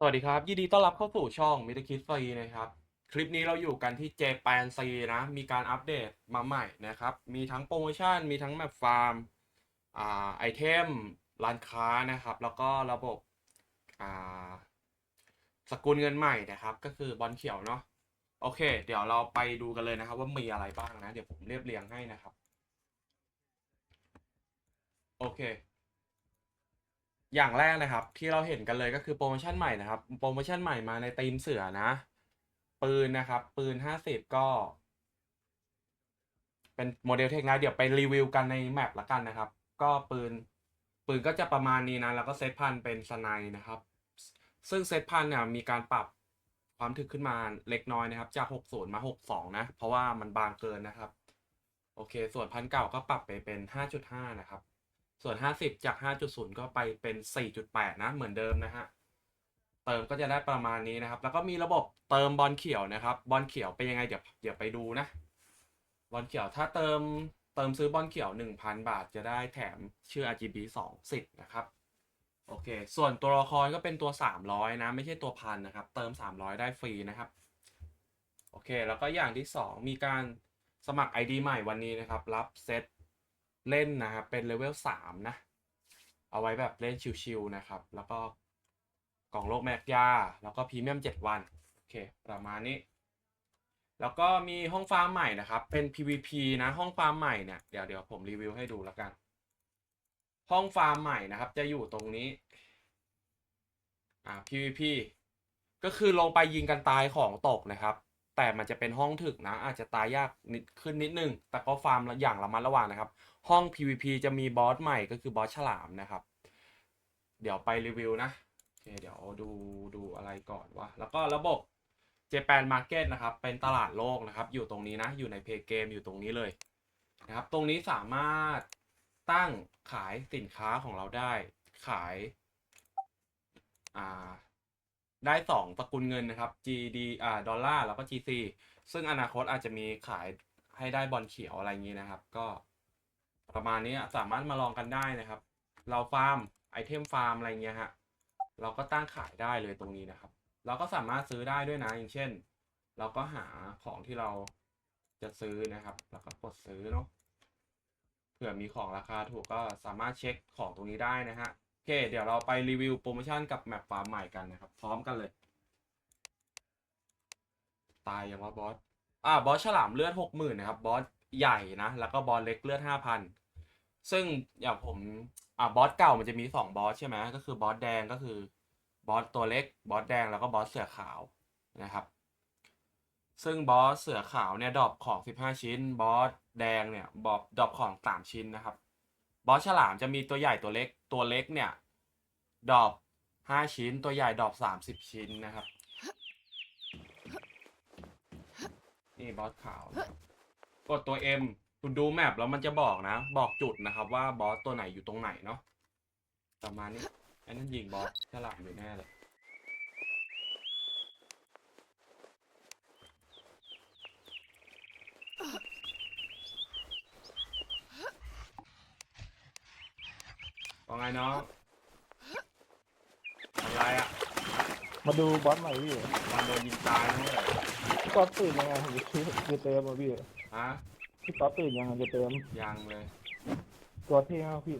สวัสดีครับ ยินดีต้อนรับเข้าสู่ช่อง m i d คิดฟรีนะครับ คลิปนี้เราอยู่กันที่เจแปนซีนะ มีการอัปเดตมาใหม่นะครับ มีทั้งโปรโมชั่น มีทั้งแมปฟาร์มอ่าไอเทมร้านค้านะครับ แล้วก็ระบบอ่าสกุลเงินใหม่นะครับ ก็คือบอลเขียวเนาะโอเค เดี๋ยวเราไปดูกันเลยนะครับ ว่ามีอะไรบ้างนะ เดี๋ยวผมเรียบเรียงให้นะครับ โอเค อย่างแรกนะครับ ที่เราเห็นกันเลยก็คือโปรโมชั่นใหม่นะครับ โปรโมชั่นใหม่มาในธีมเสือนะ ปืนนะครับ ปืนห้าสิบก็ เป็นโมเดลเทคนะเดี๋ยวไปรีวิวกันในแมปละกันนะครับ ก็ปืน ปืนก็จะประมาณนี้นะ แล้วก็เซตพันเป็นสไนนะครับ ซึ่งเซตพันเนี่ยมีการปรับความถึกขึ้นมาเล็กน้อยนะครับ จาก 60 มา 62 นะ เพราะว่ามันบางเกินนะครับ โอเค ส่วนพันเก่าก็ปรับไปเป็น 5.5 นะครับ ส่วน 50 จาก 5.0 ก็ไปเป็น 4.8 นะ เหมือนเดิมนะฮะ เติมก็จะได้ประมาณนี้นะครับ แล้วก็มีระบบเติมบอลเขียวนะครับ บอลเขียวเป็นยังไง เดี๋ยวเดี๋ยวไปดูนะ บอลเขียวถ้าเติมเติมซื้อบอลเขียว 1,000 บาทจะได้แถมชื่อ RGB 2 10นะครับ โอเค ส่วนตัวละครก็เป็นตัว 300 นะ ไม่ใช่ตัวพันนะครับ เติม 300 ได้ฟรีนะครับ โอเค แล้วก็อย่างที่ 2 มีการสมัคร ID ใหม่วันนี้นะครับ รับเซต เล่นนะครับเป็นเลเวล3นะ เอาไว้แบบเล่นชิวๆนะครับ แล้วก็กล่องโลกแมกยา แล้วก็พรีเมียม 7 วัน โอเค ประมาณนี้ แล้วก็มีห้องฟาร์มใหม่นะครับ เป็น PVP นะห้องฟาร์มใหม่เนี่ยเดี๋ยวเดี๋ยวผมรีวิวให้ดูแล้วกัน ห้องฟาร์มใหม่นะครับ จะอยู่ตรงนี้อ่า PVP ก็คือลงไปยิงกันตายของตกนะครับ แต่มันจะเป็นห้องถึกนะ อาจจะตายยากนิดขึ้นนิดนึง แต่ก็ฟาร์มอย่างระมัดระวังนะครับ ห้อง PVP จะมีบอสใหม่ก็คือบอสฉลามนะครับ เดี๋ยวไปรีวิวนะโอเคเดี๋ยวดูดูอะไรก่อนว่าแล้วก็ระบบ Japan Market นะครับ เป็นตลาดโลกนะครับ อยู่ตรงนี้นะ อยู่ในเพย์เกมอยู่ตรงนี้เลยนะครับ ตรงนี้สามารถตั้งขายสินค้าของเราได้ ขาย อ่า ได้สองสกุลเงินนะครับ GD อ่าดอลลาร์แล้วก็ GC ซึ่งอนาคตอาจจะมีขายให้ได้บอลเขียวอะไรอย่างนี้นะครับ ก็ประมาณนี้สามารถมาลองกันได้นะครับ เราฟาร์มไอเทมฟาร์มอะไรเงี้ยฮะเราก็ตั้งขายได้เลยตรงนี้นะครับ เราก็สามารถซื้อได้ด้วยนะอย่างเช่น เราก็หาของที่เราจะซื้อนะครับ แล้วก็กดซื้อเนาะเผื่อมีของราคาถูกก็สามารถเช็คของตรงนี้ได้นะฮะ เค เดี๋ยวเราไปรีวิวโปรโมชั่นกับแมปฟาร์มใหม่กันนะครับ พร้อมกันเลย ตายยังว่าบอส อ่าบอสฉลามเลือดหกหมื่นนะครับ บอสใหญ่นะ แล้วก็บอสเล็กเลือดห้าพันซึ่งอย่างผมอ่าบอสเก่ามันจะมีสองบอสใช่ไหมก็คือบอสแดงก็คือบอสตัวเล็ก บอสแดงแล้วก็บอสเสือขาวนะครับ ซึ่งบอสเสือขาวเนี่ยดรอปของ 15 ชิ้น บอสแดงเนี่ยบอสดรอปของ 3 ชิ้นนะครับ บอสฉลามจะมีตัวใหญ่ตัวเล็กตัวเล็กเนี่ยดรอป5ชิ้นตัวใหญ่ดรอป30ชิ้นนะครับ นี่บอสขาวนะกดตัว M คุณดูแมปแล้วมันจะบอกนะ บอกจุดนะครับ ว่าบอสตัวไหนอยู่ตรงไหนเนาะประมาณนี้ไอ้นั่นยิงบอสฉลามอยู่แน่เลย ว่าไงน้องอะไรอะมาดูบอสใหม่พี่วันโดนยิงตายนะเมื่อไหร่พี่ต๊อดตื่นยังไงผมจะซื้อจะเติมอะพี่ฮะพี่ต๊อดตื่นยังไงจะเติมยังเลยตัวเท่มากพี่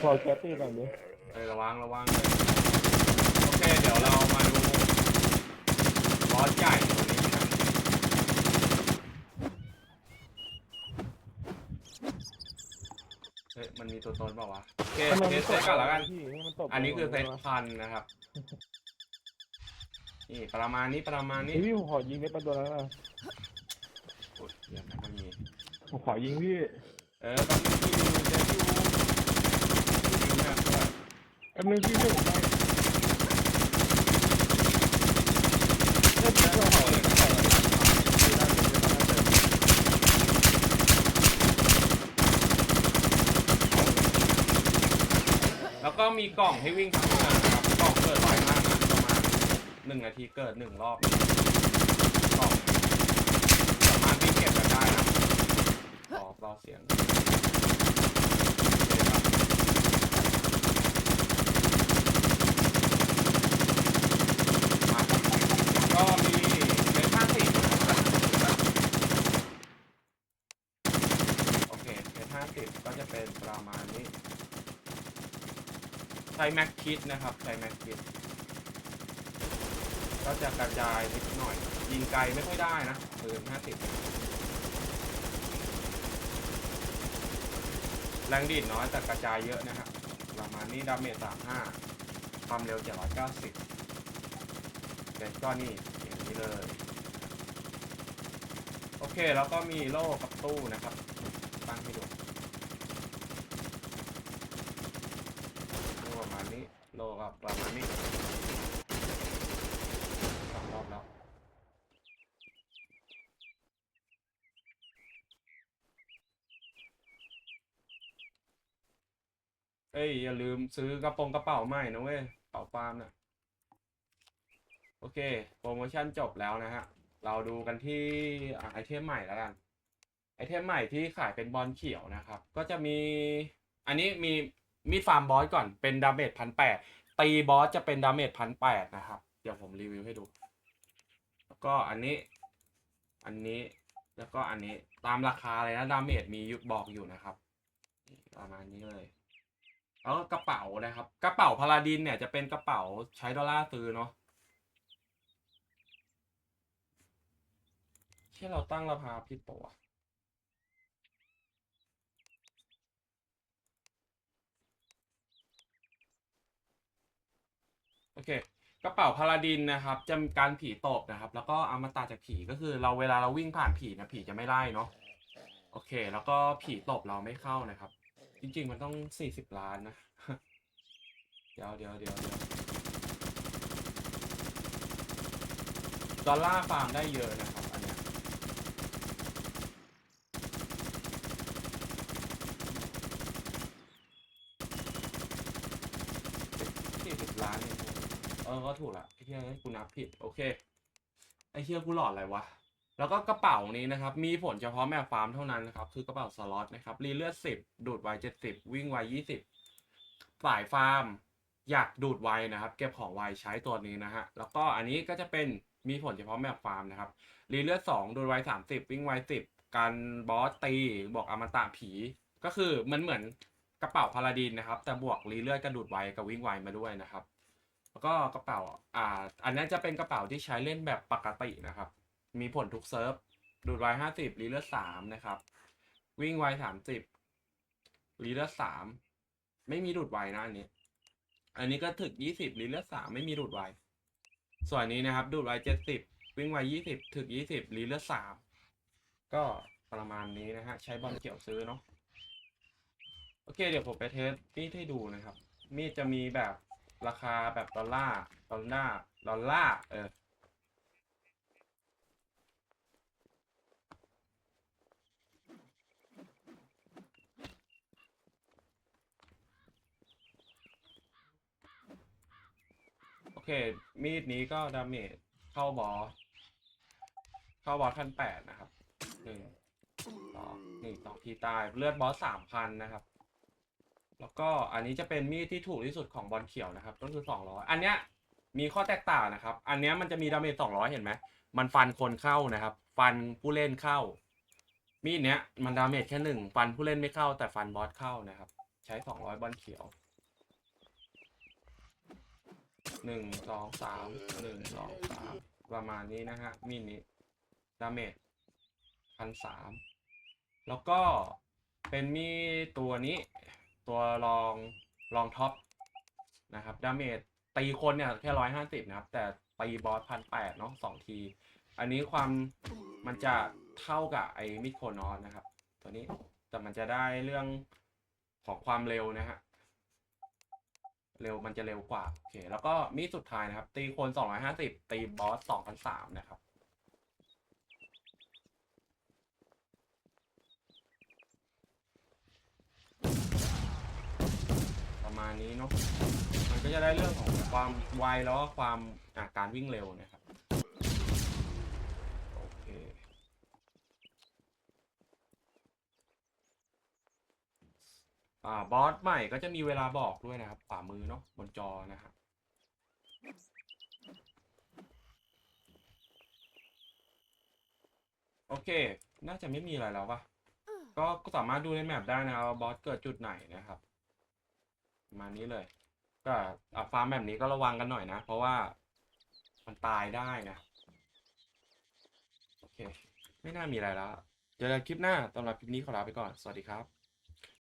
พอแคสตี้หน่อยดิเออระวังระวังเลยโอเคเดี๋ยวเรามาดูบอสใหญ่ตัวนี้กัน เฮ้ยมันมีตัวตนเปล่าวะโอเคทำไมเทมัสนเซตก่อนแล้วกัน พี่นี่มันตบอันนี้คือเซตพันนะครับ นี่ประมาณนี้ประมาณนี้เฮ้ยพี่ผมขอยิงเม็ดมาตัวนั้นนะอุ๊ยเดี๋ยวนะมันมีผมขอยิงพี่เออตอนนี้ที่ดูเซตอยู่ดูแบบด้วย แป๊บนึงพี่ช่วยผมได้เมีกล่องให้วิ่งทำงานครับกล่องเกิดรไวมากนะประมาณหนึ่งนาทีเกิดหนึ่งรอบกล่องสามารถวิ่งเก็บกันได้นะขอเบาเสียงก็มีเป็นภาสี่โอเคเป็ห้าสิบก็จะเป็นประมาณนี้ ใช้แม็กคิดนะครับ ใช้แม็กคิดก็จะกระจายนิดหน่อย ยิงไกลไม่ค่อยได้นะปืนห้าสิบแรงดีดน้อยแต่กระจายเยอะนะครับประมาณนี้ดาเมจสามห้าความเร็วเจ็ดร้อยเก้าสิบเป็นก็นี่อย่างนี้เลย โอเค แล้วก็มีโล่กับตู้นะครับตั้งให้ดูโล่ประมาณนี้ โลกับประมานี้สองรอบแล้วเอ้ยอย่าลืมซื้อกระโปรงกระเป๋าใหม่นะเว้ยกระเป๋าฟาร์มน่ะโอเค โปรโมชั่นจบแล้วนะฮะ เราดูกันที่ไอเทมใหม่แล้วกัน ไอเทมใหม่ที่ขายเป็นบอลเขียวนะครับ ก็จะมี อันนี้มี มีดฟาร์มบอสก่อนเป็นดาเมจพันแปดตีบอสจะเป็นดาเมจพันแปดนะครับ เดี๋ยวผมรีวิวให้ดู แล้วก็อันนี้ อันนี้แล้วก็อันนี้ตามราคาเลยนะดาเมจมียู่บอกอยู่นะครับประมาณนี้เลยแล้วก็กระเป๋านะครับ กระเป๋าพาราดินเนี่ยจะเป็นกระเป๋าใช้ดอลลาร์ซื้อเนาะแค่เราตั้งราคาผิดปะวะ เคกระเป๋าพาราดินนะครับจะมีการผีตบนะครับ แล้วก็อมตะจากผีก็คือเราเวลาเราวิ่งผ่านผีนะผีจะไม่ไล่เนาะโอเค แล้วก็ผีตบเราไม่เข้านะครับ จริง ๆ มันต้องสี่สิบล้านนะเดี๋ยวเดี๋ยวเดี๋ยวเดี๋ยวดอลลาร์ฟาร์มได้เยอะนะครับ อันเนี้ยสี่สิบล้านเองเออก็ถูกละไอ้เหี้ยกูนับผิดโอเคไอ้เหี้ยกูหลอดอะไรวะแล้วก็กระเป๋านี้นะครับ มีผลเฉพาะแมวฟาร์มเท่านั้นนะครับ คือกระเป๋าสล็อตนะครับรีเลือดสิบดูดไวเจ็ดสิบวิ่งไวยี่สิบสายฟาร์ม อยากดูดไวนะครับ เก็บของไวใช้ตัวนี้นะฮะแล้วก็อันนี้ก็จะเป็นมีผลเฉพาะแมวฟาร์มนะครับรีเลือดสองดูดไวสามสิบวิ่งไวสิบการบอสตีบอกอมตะผี ก็คือมันเหมือนกระเป๋าพาราดินนะครับ แต่บวกรีเลือดกระดูดไวกับวิ่งไวมาด้วยนะครับ แล้วก็กระเป๋าอ่า อันนั้จะเป็นกระเป๋าที่ใช้เล่นแบบปกตินะครับ มีผลทุกเซิร์ฟ ดูดไวห้าสิบรีเลือดสามนะครับ วิ่งไวสามสิบรีเลือดสามไม่มีดูดไวนะอันนี้ อันนี้ก็ถึกยี่สิบรีเลือดสามไม่มีดูดไว ส่วนนี้นะครับ ดูดไวเจ็ดสิบวิ่งไวยี่สิบถึกยี่สิบรีเลือดสามก็ประมาณนี้นะฮะ ใช้บอลเกี่ยวซื้อเนาะโอเค เดี๋ยวผมไปเทสมีดให้ดูนะครับ มีดจะมีแบบ ราคาแบบดอลลาร์ดอลลาร์ดอลลาร์เออโอเค มีดนี้ก็ดาเมจเข้าบอสเข้าบอสพันแปดนะครับหนึ่งสองหนึ่งสองทีตายเลือดบอสสามพันนะครับ แล้วก็อันนี้จะเป็นมีดที่ถูกที่สุดของบอลเขียวนะครับ ก็คือสองร้อยอันเนี้ยมีข้อแตกต่างนะครับ อันเนี้ยมันจะมีดาเมจสองร้อยเห็นไหม มันฟันคนเข้านะครับ ฟันผู้เล่นเข้า มีดเนี้ยมันดาเมจแค่หนึ่งฟันผู้เล่นไม่เข้า แต่ฟันบอสเข้านะครับ ใช้สองร้อยบอลเขียวหนึ่งสองสามหนึ่งสองสามประมาณนี้นะฮะมีดนี้ดาเมจพันสามแล้วก็เป็นมีดตัวนี้ ตัวรองรองท็อปนะครับดาเมจตีคนเนี่ยแค่ร้อยห้าสิบนะครับ แต่ตีบอสพันแปดเนาะสองที อันนี้ความมันจะเท่ากับไอ้มิดโคนอสนะครับ ตัวนี้แต่มันจะได้เรื่องของความเร็วนะฮะเร็วมันจะเร็วกว่า โอเค แล้วก็มีสุดท้ายนะครับ ตีคน 250 ตีบอส 2,003นะครับ ประมาณนี้เนาะมันก็จะได้เรื่องของความไวแล้วก็ความอะการวิ่งเร็วนะครับโอเคอ่าบอสใหม่ก็จะมีเวลาบอกด้วยนะครับขวามือเนาะบนจอนะครับโอเค น่าจะไม่มีอะไรแล้วปะก็สามารถดูในแมปได้นะครับว่าบอสเกิดจุดไหนนะครับ ประมาณนี้เลย ก็ฟาร์มแบบนี้ก็ระวังกันหน่อยนะ เพราะว่ามันตายได้นะ โอเค ไม่น่ามีอะไรแล้ว เจอกันคลิปหน้าสำหรับคลิปนี้ขอลาไปก่อน สวัสดีครับ